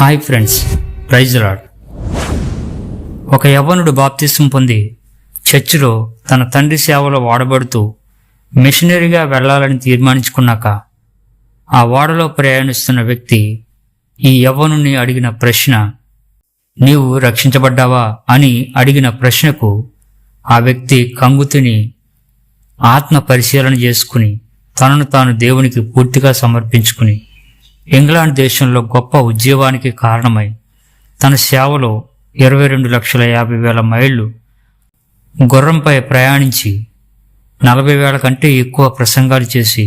Hi friends praise lord ఒక యవ్వనుడు బాప్తిసం పొంది చర్చిలో తన తండ్రి సేవలో వాడబడుతూ మిషనరీగా వెళ్ళాలని తీర్మానించుకున్నాక ఆ ఓడలో ప్రయాణిస్తున్న వ్యక్తి ఈ యవ్వనుని అడిగిన ప్రశ్న నీవు రక్షించబడ్డావా? అని అడిగిన ప్రశ్నకు ఆ వ్యక్తి కంగుతిని ఆత్మ పరిశీలన చేసుకుని తనను తాను దేవునికి పూర్తిగా సమర్పించుకుని ఇంగ్లాండ్ దేశంలో గొప్ప ఉద్యోగానికి కారణమై తన సేవలో ఇరవై రెండు లక్షల యాభై వేల మైళ్ళు గుర్రంపై ప్రయాణించి నలభై వేల కంటే ఎక్కువ ప్రసంగాలు చేసి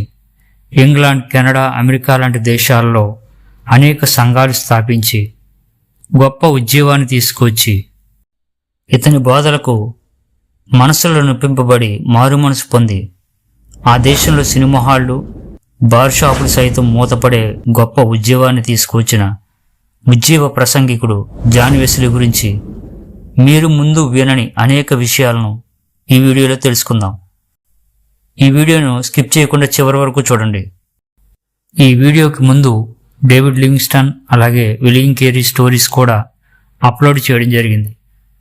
ఇంగ్లాండ్ కెనడా అమెరికా లాంటి దేశాల్లో అనేక సంఘాలు స్థాపించి గొప్ప ఉద్యోగాన్ని తీసుకొచ్చి ఇతని బోధలకు మనసులో నొప్పింపబడి మారు మనసు పొంది ఆ దేశంలో సినిమా హాళ్ళు బార్ షాపులు సైతం మూతపడే గొప్ప ఉద్యమాన్ని తీసుకొచ్చిన ఉజ్జీవ ప్రసంగికుడు జాన్ వెస్లీ గురించి మీరు ముందు వినని అనేక విషయాలను ఈ వీడియోలో తెలుసుకుందాం. ఈ వీడియోను స్కిప్ చేయకుండా చివరి వరకు చూడండి. ఈ వీడియోకి ముందు డేవిడ్ లివింగ్స్టన్ అలాగే విలియం కేరీ స్టోరీస్ కూడా అప్లోడ్ చేయడం జరిగింది.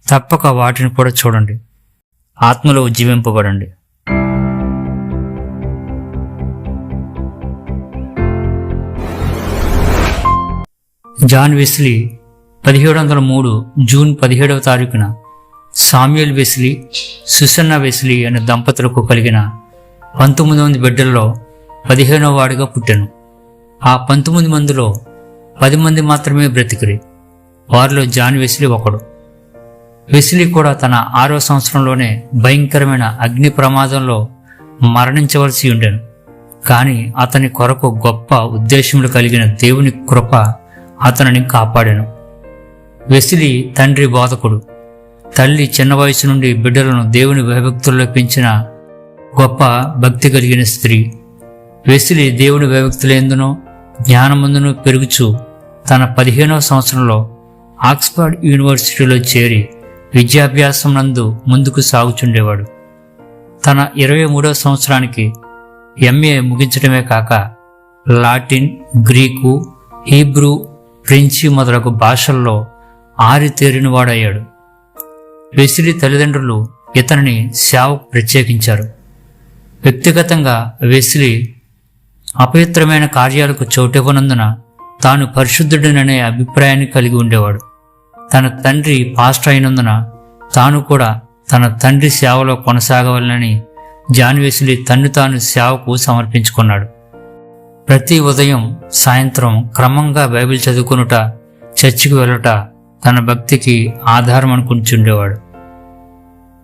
తప్పక వాటిని కూడా చూడండి. ఆత్మలో ఉజ్జీవింపబడండి. జాన్ వెస్లీ పదిహేడు వందల మూడు జూన్ పదిహేడవ తారీఖున సామ్యుల్ వెస్లీ సుసన్న వెస్లీ అనే దంపతులకు కలిగిన పంతొమ్మిది మంది బిడ్డల్లో పదిహేనవ వాడిగా పుట్టాను. ఆ పంతొమ్మిది మందిలో పది మంది మాత్రమే బ్రతికిరి. వారిలో జాన్ వెస్లీ ఒకడు. వెస్లీ కూడా తన ఆరో సంవత్సరంలోనే భయంకరమైన అగ్ని ప్రమాదంలో మరణించవలసి ఉండెను. కానీ అతని కొరకు గొప్ప ఉద్దేశములు కలిగిన దేవుని కృప అతనిని కాపాడాను. వెసిలి తండ్రి బోధకుడు తల్లి చిన్న వయసు నుండి బిడ్డలను దేవుని భయభక్తుల్లో పెంచిన గొప్ప భక్తి కలిగిన స్త్రీ. వెసిలి దేవుని భయభక్తులేందునో జ్ఞానమందును పెరుగుచు తన పదిహేనవ సంవత్సరంలో ఆక్స్ఫర్డ్ యూనివర్సిటీలో చేరి విద్యాభ్యాసం నందు ముందుకు సాగుచుండేవాడు. తన ఇరవై మూడవ సంవత్సరానికి ఎంఏ ముగించడమే కాక లాటిన్ గ్రీకు హీబ్రూ ఫ్రెంచి మొదలగు భాషల్లో ఆరితేరినవాడయ్యాడు. వెసిలి తల్లిదండ్రులు ఇతనిని సేవకు ప్రత్యేకించారు. వ్యక్తిగతంగా వెసిలి అపవిత్రమైన కార్యాలకు చోటివ్వనందున తాను పరిశుద్ధుడిననే అభిప్రాయాన్ని కలిగి ఉండేవాడు. తన తండ్రి పాస్టర్ అయినందున తాను కూడా తన తండ్రి సేవలో కొనసాగవాలని జాన్ వెసిలి తన్ను తాను సేవకు సమర్పించుకున్నాడు. ప్రతి ఉదయం సాయంత్రం క్రమంగా బైబిల్ చదువుకునుట చర్చికి వెళ్ళుట తన భక్తికి ఆధారం అనుకుంటుండేవాడు.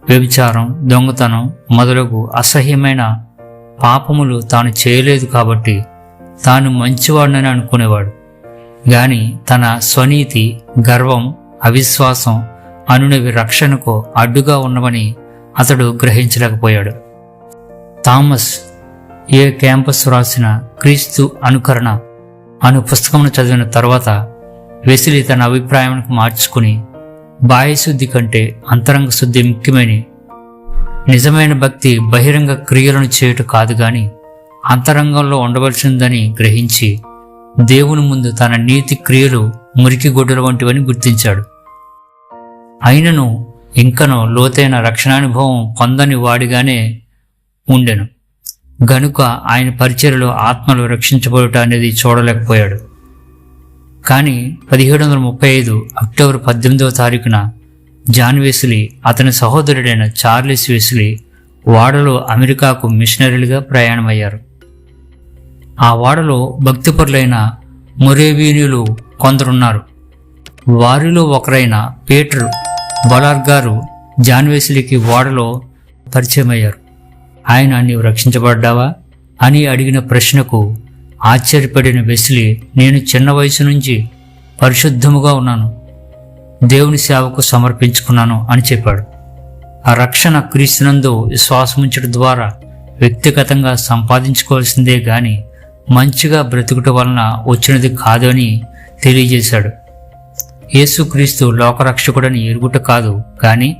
వ్యభిచారం దొంగతనం మొదలగు అసహ్యమైన పాపములు తాను చేయలేదు కాబట్టి తాను మంచివాడినని అనుకునేవాడు. గాని తన స్వనీతి గర్వం అవిశ్వాసం అనునవి రక్షణకు అడ్డుగా ఉన్నవని అతడు గ్రహించలేకపోయాడు. థామస్ ఏ క్యాంపస్ రాసిన క్రీస్తు అనుకరణ అను పుస్తకమును చదివిన తర్వాత వెసిలి తన అభిప్రాయానికి మార్చుకుని బాహ్యశుద్ధి కంటే అంతరంగ శుద్ధి ముఖ్యమని నిజమైన భక్తి బహిరంగ క్రియలను చేయుట కాదు గాని అంతరంగంలో ఉండవలసిందని గ్రహించి దేవుని ముందు తన నీతి క్రియలు మురికి గొడ్డల వంటివని గుర్తించాడు. అయినను ఇంకనో లోతైన రక్షణానుభవం పొందని వాడిగానే ఉండెను. గనుక ఆయన పరిచయలో ఆత్మలు రక్షించబడుట అనేది చూడలేకపోయాడు. కానీ పదిహేడు వందల ముప్పై ఐదు అక్టోబర్ పద్దెనిమిదవ తారీఖున జాన్ వెస్లీ అతని సహోదరుడైన చార్లెస్ వెస్లీ వాడలో అమెరికాకు మిషనరీలుగా ప్రయాణమయ్యారు. ఆ వాడలో భక్తిపరులైన మొరేవీనులు కొందరున్నారు. వారిలో ఒకరైన పీటర్ బలార్ గారు జాన్ ఓడలో పరిచయమయ్యారు. ఆయన నీవు రక్షించబడ్డావా? అని అడిగిన ప్రశ్నకు ఆశ్చర్యపడిన వెస్లీ నేను చిన్న వయసు నుంచి పరిశుద్ధముగా ఉన్నాను. దేవుని సేవకు సమర్పించుకున్నాను అని చెప్పాడు. ఆ రక్షణ క్రీస్తునందు విశ్వాసముంచడం ద్వారా వ్యక్తిగతంగా సంపాదించుకోవాల్సిందే గాని మంచిగా బ్రతుకుట వలన వచ్చినది కాదు అని తెలియజేశాడు యేసుక్రీస్తు లోకరక్షకుడని ఎరుగుట కాదు కానీ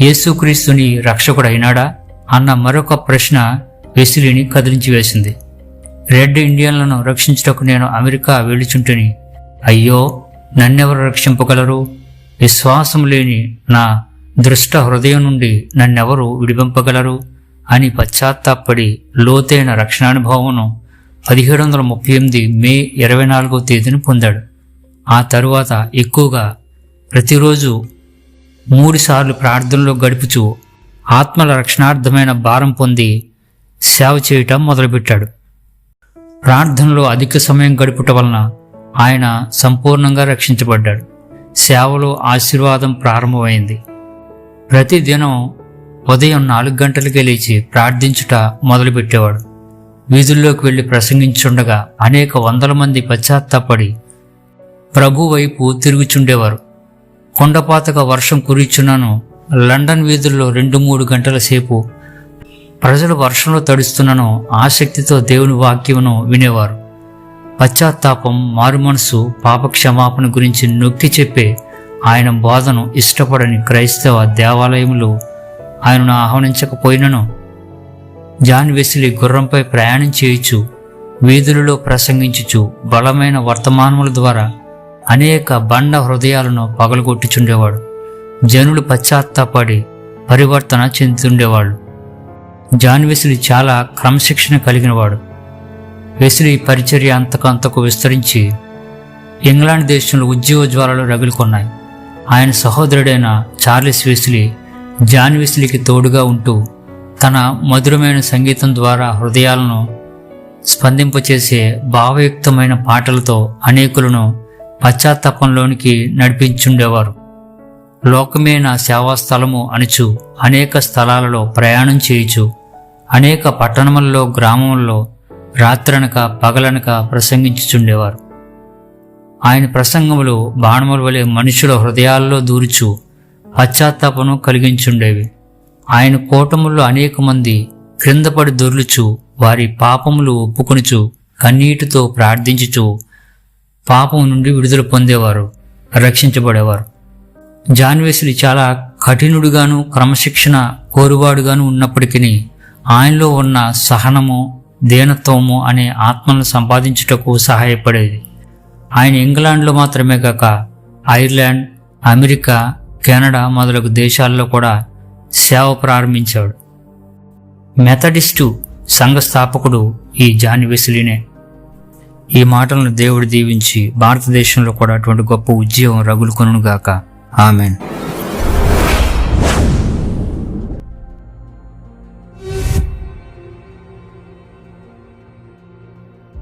యేసుక్రీస్తుని రక్షకుడైనాడా? అన్న మరొక ప్రశ్న వెసిలిని కదిలించి వేసింది. రెడ్ ఇండియన్లను రక్షించుటకు నేను అమెరికా వెళ్ళుచుంటిని. అయ్యో నన్నెవరు రక్షింపగలరు? విశ్వాసం లేని నా దృష్ట హృదయం నుండి నన్నెవరు విడిపింపగలరు? అని పశ్చాత్తాపడి లోతైన రక్షణానుభవమును పదిహేడు వందల ముప్పై ఎనిమిది మే ఇరవై నాలుగో తేదీన పొందాడు. ఆ తరువాత ఎక్కువగా ప్రతిరోజు మూడుసార్లు ప్రార్థనలో గడుపుచూ ఆత్మల రక్షణార్థమైన భారం పొంది సేవ చేయటం మొదలుపెట్టాడు. ప్రార్థనలో అధిక సమయం గడుపుట వలన ఆయన సంపూర్ణంగా రక్షించబడ్డాడు. సేవలో ఆశీర్వాదం ప్రారంభమైంది. ప్రతిదినం ఉదయం నాలుగు గంటలకే లేచి ప్రార్థించుట మొదలుపెట్టేవాడు. వీధుల్లోకి వెళ్ళి ప్రసంగించుండగా అనేక వందల మంది పశ్చాత్తాపడి ప్రభు వైపు తిరుగుచుండేవారు. కొండపాతగా వర్షం కురిచున్నాను లండన్ వీధుల్లో రెండు మూడు గంటల సేపు ప్రజలు వర్షంలో తడుస్తున్నను ఆసక్తితో దేవుని వాక్యమును వినేవారు. పశ్చాత్తాపం మారుమనసు పాపక్షమాపణ గురించి నొక్కి చెప్పే ఆయన బోధను ఇష్టపడని క్రైస్తవ దేవాలయములు ఆయనను ఆహ్వానించకపోయినను. జాన్ వెసిలి గుర్రంపై ప్రయాణం చేయుచు వీధులలో ప్రసంగించుచు బలమైన వర్తమానముల ద్వారా అనేక బండ హృదయాలను పగలగొట్టుచుండేవాడు. జనులు పశ్చాత్తాపడి పరివర్తన చెందుతుండేవాళ్ళు. జాన్ వెసులి చాలా క్రమశిక్షణ కలిగినవాడు. వెసులి పరిచర్య అంతకంతకు విస్తరించి ఇంగ్లాండ్ దేశంలో ఉద్యోగజ్వాలలు రగులుకొన్నాయి. ఆయన సహోదరుడైన చార్లెస్ వెసులి జాన్ వెసులికి తోడుగా ఉంటూ తన మధురమైన సంగీతం ద్వారా హృదయాలను స్పందింపచేసే భావయుక్తమైన పాటలతో అనేకులను పశ్చాత్తాపంలోనికి నడిపించుండేవారు. లోకమే నా సేవా స్థలము అనుచు. అనేక స్థలాలలో ప్రయాణం చేయుచు. అనేక పట్టణముల్లో గ్రామముల్లో రాత్రనక పగలనక ప్రసంగించుచుండేవారు. ఆయన ప్రసంగములు బాణముల వలె మనుషుల హృదయాల్లో దూరుచు పశ్చాత్తాపను కలిగించుండేవి. ఆయన కూటముల్లో అనేక మంది క్రిందపడి దొర్లుచు వారి పాపములు ఒప్పుకొనుచు కన్నీటితో ప్రార్థించుచు పాపం నుండి విడుదల పొందేవారు రక్షించబడేవారు. జాన్వేసులు చాలా కఠినుడుగాను క్రమశిక్షణ కోరువాడుగాను ఉన్నప్పటికీ ఆయనలో ఉన్న సహనము దీనత్వము అనే ఆత్మను సంపాదించుటకు సహాయపడేది. ఆయన ఇంగ్లాండ్లో మాత్రమే కాక ఐర్లాండ్ అమెరికా కెనడా మొదలగు దేశాల్లో కూడా సేవ ప్రారంభించాడు. మెథడిస్టు సంఘ స్థాపకుడు ఈ జాన్ ఈ మాటలను దేవుడు దీవించి భారతదేశంలో కూడా అటువంటి గొప్ప ఉద్యోగం రగులుకొనుగాక 아멘.